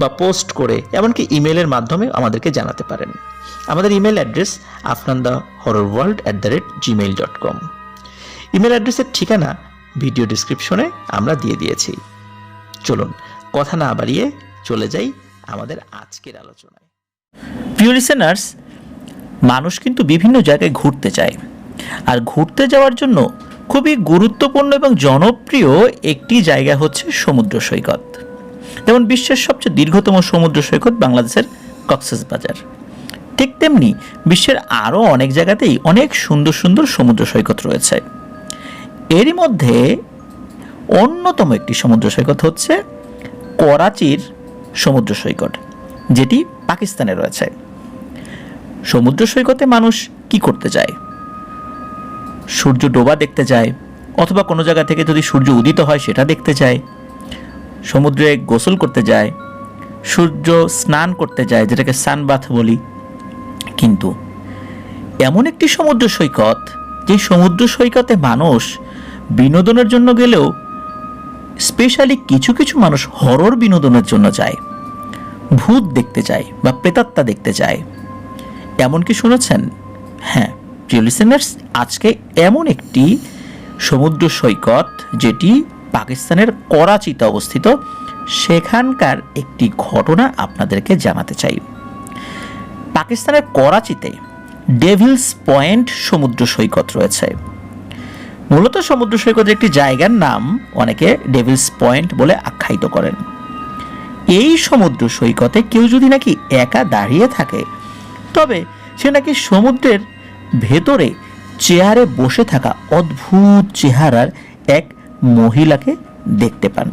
বা পোস্ট করে, এমনকি ইমেলের মাধ্যমে আমাদেরকে জানাতে পারেন। আমাদের email address Afnan the horror world at the rate Gmail dot com email অ্যাড্রেসের ঠিকানা ভিডিও ডিসক্রিপশনে আমরা দিয়ে দিয়েছি। চলুন, কথা না বাড়িয়ে চলে যাই আমাদের আজকের আলোচনায়। প্রিয় লিসেনার্স মানুষ কিন্তু বিভিন্ন জায়গায় ঘুরতে যায় আর ঘুরতে যাওয়ার জন্য খুবই গুরুত্বপূর্ণ এবং জনপ্রিয় একটি জায়গা হচ্ছে সমুদ্র সৈকত। যেমন বিশ্বের সবচেয়ে দীর্ঘতম সমুদ্র সৈকত বাংলাদেশের কক্সেস বাজার। ঠিক তেমনি বিশ্বের আরও অনেক জায়গাতেই অনেক সুন্দর সুন্দর সমুদ্র সৈকত রয়েছে। এরই মধ্যে অন্যতম একটি সমুদ্র সৈকত হচ্ছে করাচির সমুদ্র সৈকত, যেটি পাকিস্তানে রয়েছে। সমুদ্র সৈকতে মানুষ কি করতে যায়? সূর্য ডোবা দেখতে যায়, অথবা কোনো জায়গা থেকে যদি সূর্য উদিত হয় সেটা দেখতে যায়। সমুদ্রে গোসল করতে যায়, সূর্য স্নান করতে যায়, যেটাকে সানবাথ বলি। কিন্তু এমন একটি সমুদ্র সৈকত, যে সমুদ্র সৈকতে মানুষ বিনোদনের জন্য গেলেও স্পেশালি কিছু কিছু মানুষ হরর বিনোদনের জন্য যায়, ভূত দেখতে যায় বা প্রেতাত্মা দেখতে যায়। এমন কি শুনেছেন? হ্যাঁ প্রিয় লিসেনার্স আজকে এমন একটি সমুদ্র সৈকত, যেটি পাকিস্তানের করাচিতে অবস্থিত, সেখানকার একটি ঘটনা আপনাদেরকে জানাতে চাই। পাকিস্তানের করাচিতে ডেভিলস পয়েন্ট সমুদ্র সৈকত রয়েছে। মূলত সমুদ্র সৈকতের একটি জায়গার নাম অনেকে ডেভিলস পয়েন্ট বলে আখ্যায়িত করেন। এই সমুদ্র সৈকতে কেউ যদি নাকি একা দাঁড়িয়ে থাকে, তবে সে নাকি সমুদ্রের ভেতরে চেয়ারে বসে থাকা অদ্ভুত চেহারার এক মহিলাকে দেখতে পান।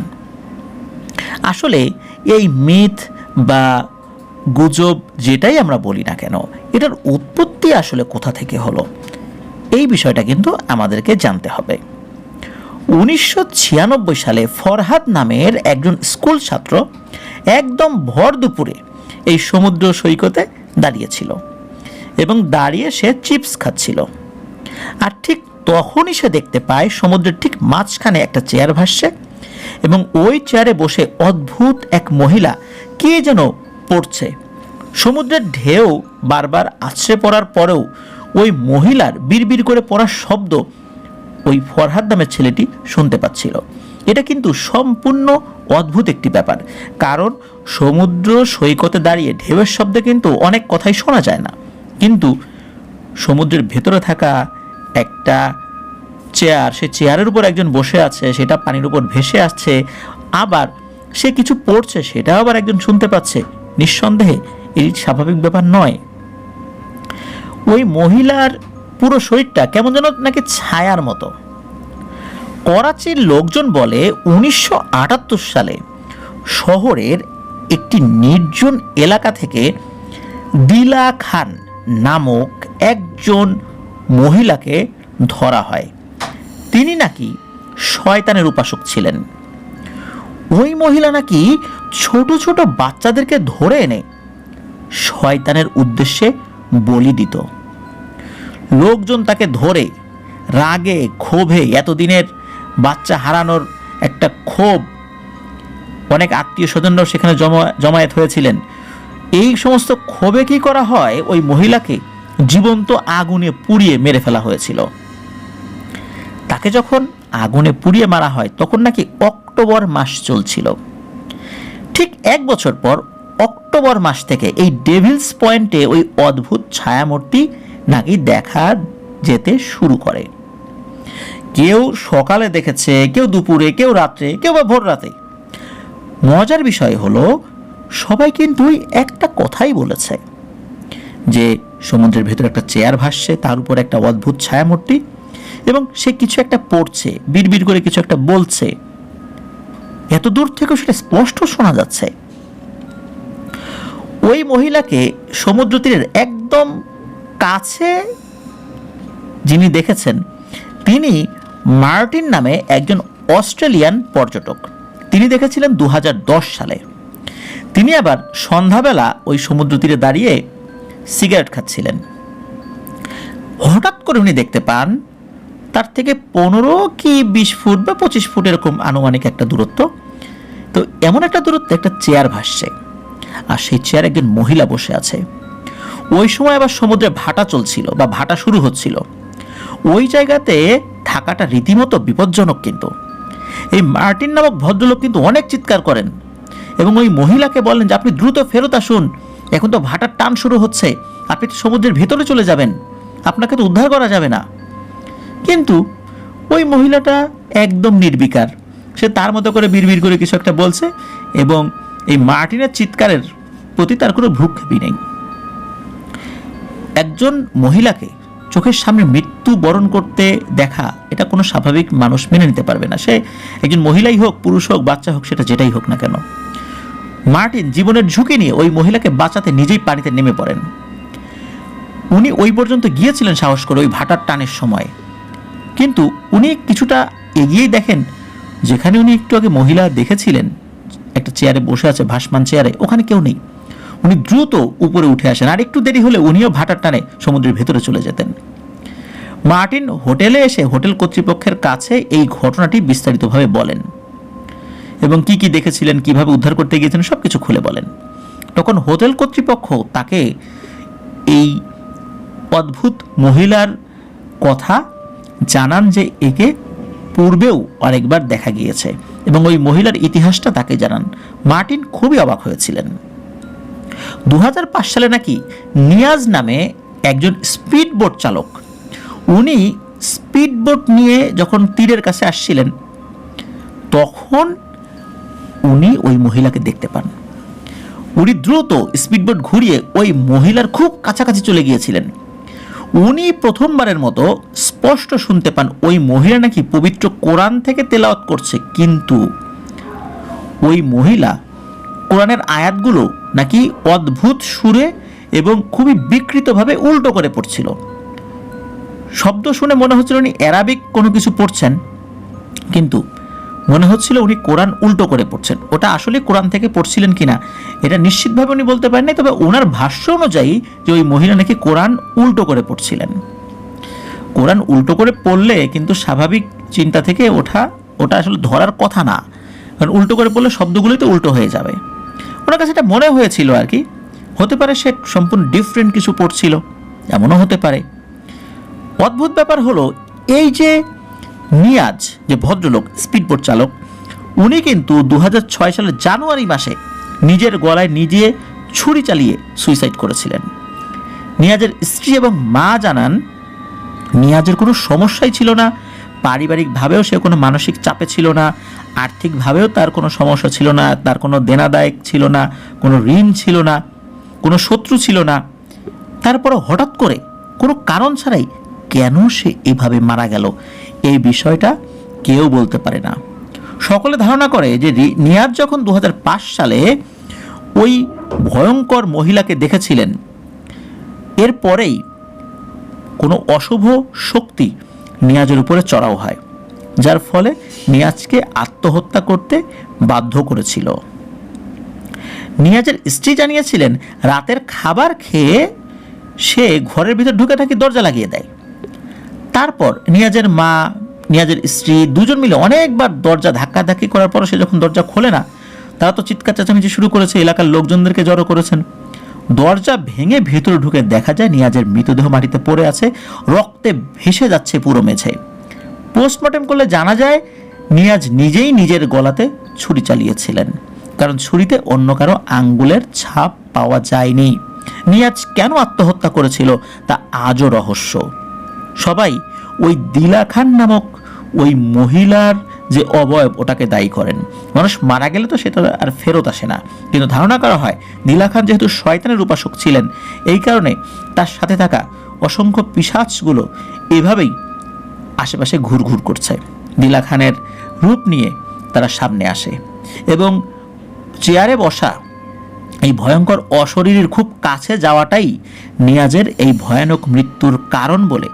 আসলে এই মিথ বা গুজব যেটাই আমরা বলি না কেন, এটার উৎপত্তি আসলে কোথা থেকে হলো? এই বিষয়টা কিন্তু আমাদেরকে জানতে হবে। উনিশশো ছিয়ানব্বই সালে ফরহাদ নামের একজন স্কুল ছাত্র একদম ভর দুপুরে এই সমুদ্র সৈকতে দাঁড়িয়েছিল এবং দাঁড়িয়ে সে চিপস খাচ্ছিল। আর ঠিক তখনই সে দেখতে পায় সমুদ্রের ঠিক মাঝখানে একটা চেয়ার ভাসছে এবং ওই চেয়ারে বসে অদ্ভুত এক মহিলা কে যেন পড়ছে। সমুদ্রের ঢেউ বারবার আছড়ে পড়ার পরেও ওই মহিলার বিড়বিড় করে পড়ার শব্দ ওই ফরহাদ নামের ছেলেটি শুনতে পাচ্ছিল। এটা কিন্তু সম্পূর্ণ অদ্ভুত একটি ব্যাপার, কারণ সমুদ্র সৈকতে দাঁড়িয়ে ঢেউয়ের শব্দে কিন্তু অনেক কথাই শোনা যায় না। কিন্তু সমুদ্রের ভেতরে থাকা একটা চেয়ার সে চেয়ারের উপর একজন বসে আছে, সেটা পানির উপর ভেসে আসছে, আবার সে কিছু পড়ছে, সেটাও আবার একজন শুনতে পাচ্ছে। নিঃসন্দেহে, এই স্বাভাবিক ব্যাপার নয়। ওই মহিলার পুরো শরীরটা কেমন যেন নাকি ছায়ার মতো। করাচির লোকজন বলে, উনিশশো আটাত্তর সালে শহরের একটি নির্জন এলাকা থেকে দিলা খান নামক একজন মহিলাকে ধরা হয়। তিনি নাকি শয়তানের উপাসক ছিলেন। ওই মহিলা নাকি ছোট ছোট বাচ্চাদেরকে ধরে এনে শয়তানের উদ্দেশ্যে বলি দিত। লোকজন তাকে ধরে রাগে, ক্ষোভে এতদিনের বাচ্চা হারানোর একটা ক্ষোভ অনেক আত্মীয় স্বজনরাও সেখানে জমা, জমায়েত হয়েছিলেন। এই সমস্ত ক্ষোভে কি করা হয়? ওই মহিলাকে জীবন্ত আগুনে পুড়িয়ে মেরে ফেলা হয়েছিল। তাকে যখন আগুনে পুড়িয়ে মারা হয়, তখন নাকি অক্টোবর মাস চলছিল। ঠিক এক বছর পর অক্টোবর মাস থেকে এই ডেভিলস পয়েন্টে ওই অদ্ভুত ছায়ামূর্তি নাকি দেখা যেতে শুরু করে। কেউ সকালে দেখেছে, কেউ দুপুরে, কেউ রাত্রে, কেউ বা ভোর রাতে। মজার বিষয় হলো, সবাই কিন্তু একটা কথাই বলেছে। যে সমুদ্রের ভেতর একটা চেয়ার ভাসছে, তার উপর একটা অদ্ভুত ছায়ামূর্তি এবং সে কিছু একটা পড়ছে, বিড়বিড় করে কিছু একটা বলছে। এত দূর থেকেও সেটা স্পষ্ট শোনা যাচ্ছে। ওই মহিলাকে সমুদ্র তীরের একদম কাছে যিনি দেখেছেন, তিনি মার্টিন নামে একজন অস্ট্রেলিয়ান পর্যটক। তিনি দেখেছিলেন দু হাজার দশ সালে। তিনি আবার সন্ধ্যাবেলা ওই সমুদ্র তীরে দাঁড়িয়ে সিগারেট খাচ্ছিলেন। হঠাৎ করে উনি দেখতে পান, তার থেকে পনেরো কি বিশ ফুট বা পঁচিশ ফুট এরকম আনুমানিক একটা দূরত্ব। তো এমন একটা দূরত্বে একটা চেয়ার ভাসছে আর সেই চেয়ার একজন মহিলা বসে আছে। ওই সময় আবার সমুদ্রে ভাটা চলছিল বা ভাটা শুরু হচ্ছিল। ওই জায়গাতে থাকাটা রীতিমতো বিপজ্জনক কিন্তু। এই মার্টিন নামক ভদ্রলোক কিন্তু অনেক চিৎকার করেন এবং ওই মহিলাকে বলেন যে, আপনি দ্রুত ফেরত আসুন। এখন তো ভাটার টান শুরু হচ্ছে। আপনি তো সমুদ্রের ভেতরে চলে যাবেন। আপনাকে তো উদ্ধার করা যাবে না। কিন্তু ওই মহিলাটা একদম নির্বিকার। সে তার মতো করে বিড়বিড় করে কিছু একটা বলছে এবং এই মার্টিনের চিৎকারের প্রতি তার কোনো ভ্রুক্ষেপই নেই। একজন মহিলাকে চোখের সামনে মৃত্যু বরণ করতে দেখা, এটা কোনো স্বাভাবিক মানুষ মেনে নিতে পারবে না। সে একজন মহিলাই হোক, পুরুষ হোক, বাচ্চা হোক, সেটা যেটাই হোক না কেন। মার্টিন জীবনের ঝুঁকি নিয়ে ওই মহিলাকে বাঁচাতে নিজেই পানিতে নেমে পড়েন। উনি ওই পর্যন্ত গিয়েছিলেন সাহস করে ওই ভাটার টানের সময়। কিন্তু উনি কিছুটা এগিয়েই দেখেন, যেখানে উনি একটু আগে মহিলা দেখেছিলেন, একটা চেয়ারে বসে আছে ভাসমান চেয়ারে, ওখানে কেউ নেই। উনি দ্রুত উপরে উঠে আসেন আর একটু দেরি হলে উনিও ভাটার টানে সমুদ্রের ভেতরে চলে যেতেন। মার্টিন হোটেলে এসে হোটেল কর্তৃপক্ষের কাছে এই ঘটনাটি বিস্তারিতভাবে বলেন। এবং কি কি দেখেছিলেন, কীভাবে উদ্ধার করতে গিয়েছিলেন সব কিছু খুলে বলেন। তখন হোটেল কর্তৃপক্ষ তাকে এই অদ্ভুত মহিলার কথা জানান যে একে পূর্বেও আরেকবার দেখা গিয়েছে এবং ওই মহিলার ইতিহাসটা তাকে জানান। মার্টিন খুবই অবাক হয়েছিলেন। দু সালে নাকি নিয়াজ নামে একজন স্পিড বোট চালক, উনি স্পিড বোট নিয়ে যখন তীরের কাছে আসছিলেন, তখন উনি ওই মহিলাকে দেখতে পান। উনি দ্রুত স্পিডবোট ঘুরিয়ে ওই মহিলার খুব কাছাকাছি চলে গিয়েছিলেন। উনি প্রথমবারের মতো স্পষ্ট শুনতে পান ওই মহিলা নাকি পবিত্র কোরআন থেকে তেলাওয়াত করছে, কিন্তু ওই মহিলা কোরআনের আয়াতগুলো নাকি অদ্ভুত সুরে এবং খুবই বিকৃতভাবে উল্টো করে পড়ছিল। শব্দ শুনে মনে হচ্ছিল উনি অ্যারাবিক কোনো কিছু পড়ছেন, কিন্তু মনে হচ্ছিল উনি কোরআন উল্টো করে পড়ছেন। ওটা আসলে কোরআন থেকে পড়ছিলেন কিনা, এটা নিশ্চিতভাবে উনি বলতে পারেন তবে ওনার ভাষ্য অনুযায়ী যে ওই মহিলা নাকি কোরআন উল্টো করে পড়ছিলেন। কোরআন উল্টো করে পড়লে কিন্তু স্বাভাবিক চিন্তা থেকে ওঠা, ওটা আসলে ধরার কথা না। কারণ উল্টো করে পড়লে শব্দগুলোই তো উল্টো হয়ে যাবে। ওনার কাছে এটা মনে হয়েছিল আর কি। হতে পারে সে সম্পূর্ণ ডিফারেন্ট কিছু পড়ছিল, এমনও হতে পারে। অদ্ভুত ব্যাপার হলো, এই যে নিয়াজ, যে ভদ্রলোক স্পিডবোট চালক, উনি কিন্তু দুহাজার ছয় সালের জানুয়ারি মাসে নিজের গলায় নিজে ছুরি চালিয়ে সুইসাইড করেছিলেন। নিয়াজের স্ত্রী এবং মা জানান, নিয়াজের কোনো সমস্যাই ছিল না। পারিবারিকভাবেও সে কোনো মানসিক চাপে ছিল না। আর্থিকভাবেও তার কোনো সমস্যা ছিল না। তার কোনো দেনাদায়ক ছিল না। কোনো ঋণ ছিল না। কোনো শত্রু ছিল না। তারপরে হঠাৎ করে কোনো কারণ ছাড়াই কেন সে এভাবে মারা গেল? এই বিষয়টা কেউ বলতে পারে না। সকলে ধারণা করে যে নিয়াজ যখন দু হাজার পাঁচ সালে ওই ভয়ঙ্কর মহিলাকে দেখেছিলেন এরপরেই কোনো অশুভ শক্তি নিয়াজের উপরে চড়াও হয়, যার ফলে নিয়াজকে আত্মহত্যা করতে বাধ্য করেছিল। নিয়াজের স্ত্রী জানিয়েছিলেন, রাতের খাবার খেয়ে সে ঘরের ভিতর ঢুকে থাকি দরজা লাগিয়ে দেয়। তারপর নিয়াজের মা, নিয়াজের স্ত্রী দুজন মিলে অনেকবার দরজা ধাক্কাধাক্কি করার পর সে যখন দরজা খোলে না, তারা তো চিৎকার চেঁচামেচি শুরু করেছে, এলাকার লোকজনদেরকে জড়ো করেছেন। দরজা ভেঙে ভেতরে ঢুকে দেখা যায় নিয়াজের মৃতদেহ মাটিতে পড়ে আছে, রক্তে ভেসে যাচ্ছে পুরো মেঝে। পোস্টমর্টেম করলে জানা যায়, নিয়াজ নিজেই নিজের গলাতে ছুরি চালিয়েছিলেন, কারণ ছুরিতে অন্য কারও আঙ্গুলের ছাপ পাওয়া যায়নি। নিয়াজ কেন আত্মহত্যা করেছিল, তা আজও রহস্য। সবাই ওই দিলা খান নামক ওই মহিলার যে অবয়ব ওটাকে দায়ী করেন। মানুষ মারা গেলে তো সেটা আর ফেরত আসে না। কিন্তু ধারণা করা হয়, দিলা খান যেহেতু শয়তানের উপাসক ছিলেন, এই কারণে তার সাথে থাকা অসংখ্য পিসাচগুলো এভাবেই আশেপাশে ঘুরঘুর করছে। দিলা খানের রূপ নিয়ে তারা সামনে আসে এবং চেয়ারে বসা এই ভয়ঙ্কর অশরীরের খুব কাছে যাওয়াটাই নিয়াজের এই ভয়ানক মৃত্যুর কারণ বলে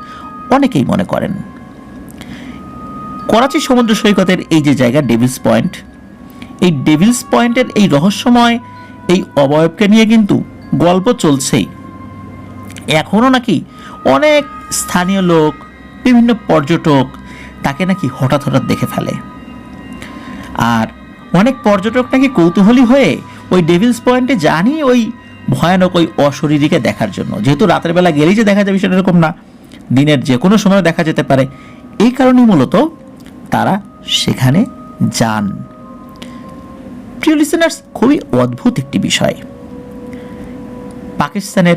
অনেকেই মনে করেন। করাচি সমুদ্র সৈকতের এই যে জায়গা ডেভিলস পয়েন্ট এই ডেভিলস পয়েন্টের এই রহস্যময় এই অবয়বকে নিয়ে কিন্তু গল্প চলছেই। এখনও নাকি অনেক স্থানীয় লোক, বিভিন্ন পর্যটক তাকে নাকি হঠাৎ হঠাৎ দেখে ফেলে। আর অনেক পর্যটক নাকি কৌতূহলী হয়ে ওই ডেভিলস পয়েন্টে জানি ওই ভয়ানক ওই অশরীরীকে দেখার জন্য। যেহেতু রাতের বেলা গেলেই যে দেখা যাবে সেটা এরকম না। দিনের যে কোনো সময় দেখা যেতে পারে। এই কারণেই মূলত তারা সেখানে যান। প্রিয় লিসেনার্স খুবই অদ্ভুত একটি বিষয়। পাকিস্তানের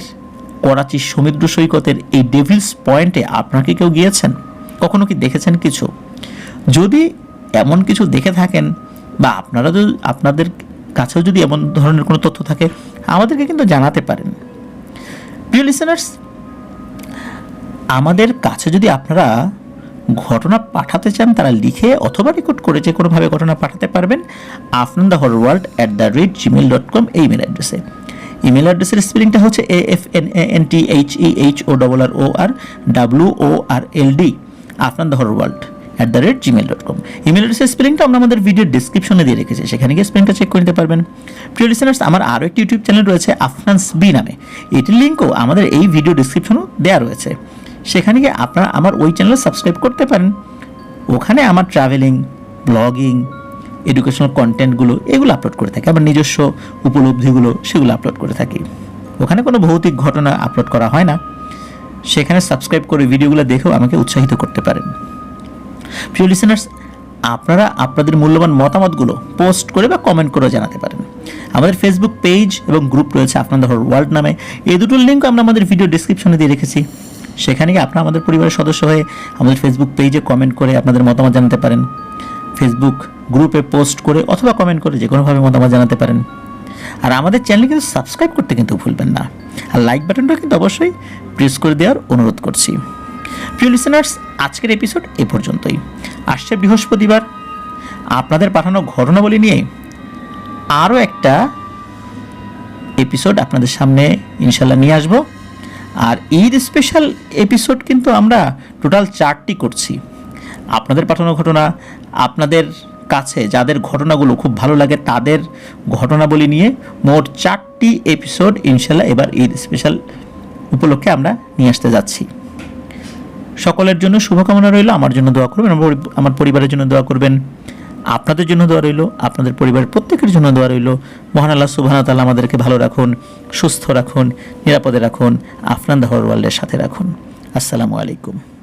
করাচি সমুদ্র সৈকতের এই ডেভিলস পয়েন্টে আপনারা কি কেউ গিয়েছেন? কখনো কি দেখেছেন কিছু? যদি এমন কিছু দেখে থাকেন বা আপনারা যদি, আপনাদের কাছেও যদি এমন ধরনের কোনো তথ্য থাকে, আমাদেরকে কিন্তু জানাতে পারেন। প্রিয় লিসেনার্স আমাদের কাছে যদি আপনারা ঘটনা পাঠাতে চান, তারা লিখে অথবা রেকর্ড করে যে কোনোভাবে ঘটনা পাঠাতে পারবেন Afnan the horror world at the rate Gmail dot com এই ইমেল অ্যাড্রেসে ইমেল অ্যাড্রেসের স্পেলিংটা হচ্ছে A F N A N T H E H O double R O R W O R L D Afnan the horror world at the rate Gmail dot com email অ্যাড্রেসের স্পেলিংটা আমরা আমাদের video ডিসক্রিপশনে দিয়ে রেখেছি, সেখানে গিয়ে স্পেলিংটা check করে নিতে পারবেন। প্রিয় লিসেনার্স আমার আরও একটি ইউটিউব চ্যানেল রয়েছে আফনান্স বি নামে। এটির লিঙ্কও আমাদের এই ভিডিও ডিসক্রিপশনও দেওয়া রয়েছে। সেখানে গিয়ে আপনারা আমার ওই চ্যানেলে সাবস্ক্রাইব করতে পারেন। ওখানে আমার ট্রাভেলিং ব্লগিং এডুকেশনাল কন্টেন্টগুলো এগুলো আপলোড করে থাকি। আমার নিজস্ব উপলব্ধিগুলো সেগুলো আপলোড করে থাকি। ওখানে কোনো ভৌতিক ঘটনা আপলোড করা হয় না। সেখানে সাবস্ক্রাইব করে ভিডিওগুলো দেখেও আমাকে উৎসাহিত করতে পারেন। প্রিয় লিসেনার্স আপনারা আপনাদের মূল্যবান মতামতগুলো পোস্ট করে বা কমেন্ট করে জানাতে পারেন। আমাদের ফেসবুক পেজ এবং গ্রুপ রয়েছে আপনাদের ওয়ার্ল্ড নামে। এই দুটোর লিঙ্ক আমরা আমাদের ভিডিও ডিসক্রিপশনে দিয়ে রেখেছি। সেখানে গিয়ে আপনারা আমাদের পরিবারের সদস্য হয়ে আমাদের ফেসবুক পেজে কমেন্ট করে আপনাদের মতামত জানাতে পারেন। ফেসবুক গ্রুপে পোস্ট করে অথবা কমেন্ট করে যে কোনোভাবে মতামত জানাতে পারেন। আর আমাদের চ্যানেল কিন্তু সাবস্ক্রাইব করতে কিন্তু ভুলবেন না। আর লাইক বাটনটা কিন্তু অবশ্যই প্রেস করে দেওয়ার অনুরোধ করছি। প্রিয় লিসেনার্স আজকের এপিসোড এ পর্যন্তই। আসছে বৃহস্পতিবার। আপনাদের পাঠানো ঘটনাবলী নিয়ে আরও একটা এপিসোড আপনাদের সামনে ইনশাল্লাহ নিয়ে আসব। আর ঈদ স্পেশাল এপিসোড কিন্তু আমরা টোটাল চারটি করছি। আপনাদের পাঠানো ঘটনা, আপনাদের কাছে যাদের ঘটনাগুলো খুব ভালো লাগে তাদের ঘটনাবলী নিয়ে মোট চারটি এপিসোড ইনশাল্লাহ এবার ঈদ স্পেশাল উপলক্ষে আমরা নিয়ে আসতে যাচ্ছি। সকলের জন্য শুভকামনা রইল, আমার জন্য দোয়া করবেন, আমার পরিবারের জন্য দোয়া করবেন। আপনাদের জন্য দোয়া রইল, আপনাদের পরিবারের প্রত্যেকের জন্য দোয়া রইল। মহান আল্লাহ সুবহান তালা আমাদেরকে ভালো রাখুন, সুস্থ রাখুন, নিরাপদে রাখুন, আফনান দাহর ওয়ার্ল্ডের সাথে রাখুন। আসসালামু আলাইকুম।